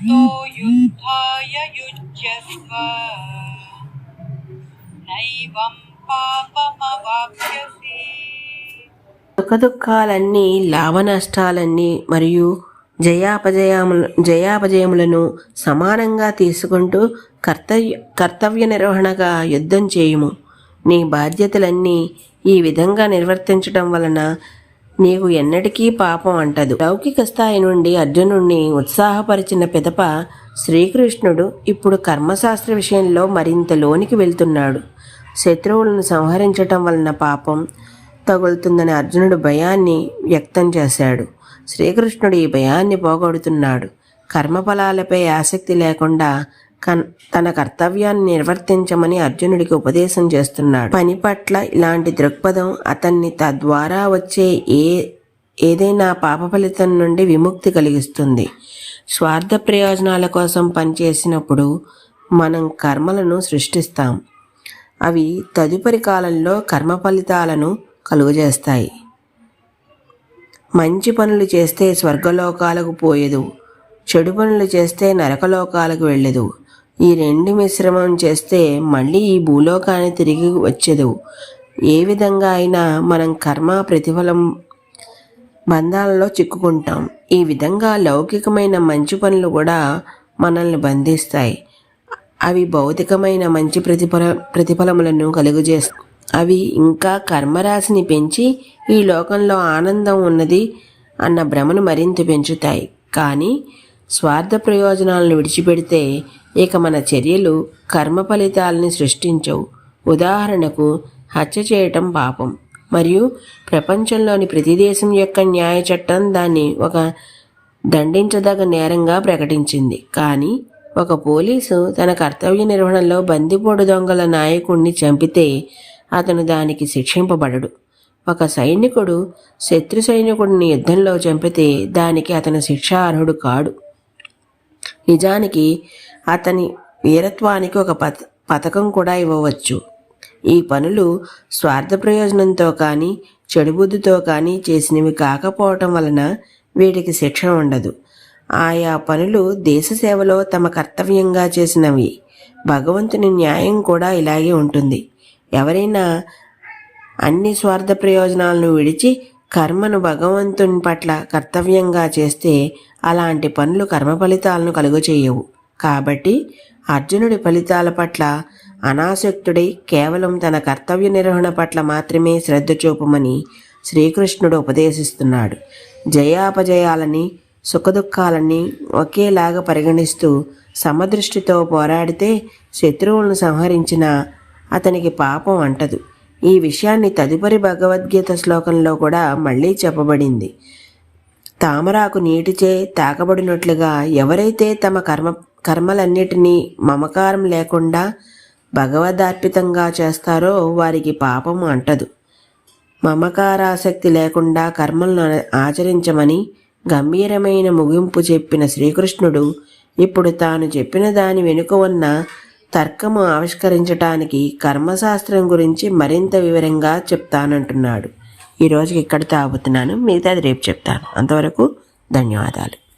తో యుద్ధాయ లాభ నైవం పాపమవాప్యసి దుఃఖదుఖాలన్నీ లాభనష్టాలన్నీ మరియు జయాపజయాములు జయాపజయములను సమానంగా తీసుకుంటూ కర్తవ్య కర్తవ్య నిర్వహణగా యుద్ధం చేయుము. నీ బాధ్యతలన్నీ ఈ విధంగా నిర్వర్తించటం వలన నీకు ఎన్నటికీ పాపం అంటదు. లౌకిక స్థాయి నుండి అర్జునుణ్ణి ఉత్సాహపరిచిన పిదప శ్రీకృష్ణుడు ఇప్పుడు కర్మశాస్త్ర విషయంలో మరింత లోనికి వెళ్తున్నాడు. శత్రువులను సంహరించటం వలన పాపం తగులుతుందని అర్జునుడు భయాన్ని వ్యక్తం చేశాడు. శ్రీకృష్ణుడు ఈ భయాన్ని పోగొడుతున్నాడు. కర్మఫలాలపై ఆసక్తి లేకుండా తన కర్తవ్యాన్ని నిర్వర్తించమని అర్జునుడికి ఉపదేశం చేస్తున్నాడు. పని పట్ల ఇలాంటి దృక్పథం అతన్ని తద్వారా వచ్చే ఏ ఏదైనా పాప ఫలితం నుండి విముక్తి కలిగిస్తుంది. స్వార్థ ప్రయోజనాల కోసం పనిచేసినప్పుడు మనం కర్మలను సృష్టిస్తాం. అవి తదుపరి కాలంలో కర్మ ఫలితాలను కలుగజేస్తాయి. మంచి పనులు చేస్తే స్వర్గలోకాలకు పోయేదు. చెడు పనులు చేస్తే నరకలోకాలకు వెళ్ళదు. ఈ రెండు మిశ్రమం చేస్తే మళ్ళీ ఈ భూలోకాన్ని తిరిగి వచ్చేదు. ఏ విధంగా అయినా మనం కర్మ ప్రతిఫలం బంధాలలో చిక్కుకుంటాం. ఈ విధంగా లౌకికమైన మంచి పనులు కూడా మనల్ని బంధిస్తాయి. అవి భౌతికమైన మంచి ప్రతిఫల ప్రతిఫలములను కలుగజేస్తాయి అవి ఇంకా కర్మరాశిని పెంచి ఈ లోకంలో ఆనందం ఉన్నది అన్న భ్రమను మరింత పెంచుతాయి. కానీ స్వార్థ ప్రయోజనాలను విడిచిపెడితే ఇక మన చర్యలు కర్మ ఫలితాలని సృష్టించవు. ఉదాహరణకు హత్య చేయటం పాపం. మరియు ప్రపంచంలోని ప్రతి దేశం యొక్క న్యాయ చట్టం దాన్ని ఒక దండించదగ నేరంగా ప్రకటించింది. కానీ ఒక పోలీసు తన కర్తవ్య నిర్వహణలో బందిపోటు దొంగల నాయకుణ్ణి చంపితే అతను దానికి శిక్షింపబడడు. ఒక సైనికుడు శత్రు సైనికుడిని యుద్ధంలో చంపితే దానికి అతను శిక్షార్హుడు కాడు. నిజానికి అతని వీరత్వానికి ఒక పథ పథకం కూడా ఇవ్వవచ్చు. ఈ పనులు స్వార్థ ప్రయోజనంతో కానీ చెడుబుద్ధితో కానీ చేసినవి కాకపోవటం వలన వీటికి శిక్ష ఉండదు. ఆయా పనులు దేశ సేవలో తమ కర్తవ్యంగా చేసినవి. భగవంతుని న్యాయం కూడా ఇలాగే ఉంటుంది. ఎవరైనా అన్ని స్వార్థ ప్రయోజనాలను విడిచి కర్మను భగవంతుని పట్ల కర్తవ్యంగా చేస్తే అలాంటి పనులు కర్మ ఫలితాలను కలుగచేయవు. కాబట్టి అర్జునుడి ఫలితాల పట్ల అనాసక్తుడై కేవలం తన కర్తవ్య నిర్వహణ పట్ల మాత్రమే శ్రద్ధ చూపమని శ్రీకృష్ణుడు ఉపదేశిస్తున్నాడు. జయాపజయాలని సుఖదుఖాలని ఒకేలాగా పరిగణిస్తూ సమదృష్టితో పోరాడితే శత్రువులను సంహరించిన అతనికి పాపం అంటదు. ఈ విషయాన్ని తదుపరి భగవద్గీత శ్లోకంలో కూడా మళ్ళీ చెప్పబడింది. తామరాకు నీటిచే తాకబడినట్లుగా ఎవరైతే తమ కర్మ కర్మలన్నిటినీ మమకారం లేకుండా భగవదార్పితంగా చేస్తారో వారికి పాపం అంటదు. మమకారాసక్తి లేకుండా కర్మలను ఆచరించమని గంభీరమైన ముగింపు చెప్పిన శ్రీకృష్ణుడు ఇప్పుడు తాను చెప్పిన దాని వెనుక ఉన్న తర్కము ఆవిష్కరించటానికి కర్మశాస్త్రం గురించి మరింత వివరంగా చెప్తానంటున్నాడు. ఈరోజుకి ఇక్కడితో ఇక్కడ తాగుతున్నాను మిగతాది రేపు చెప్తాను. అంతవరకు ధన్యవాదాలు.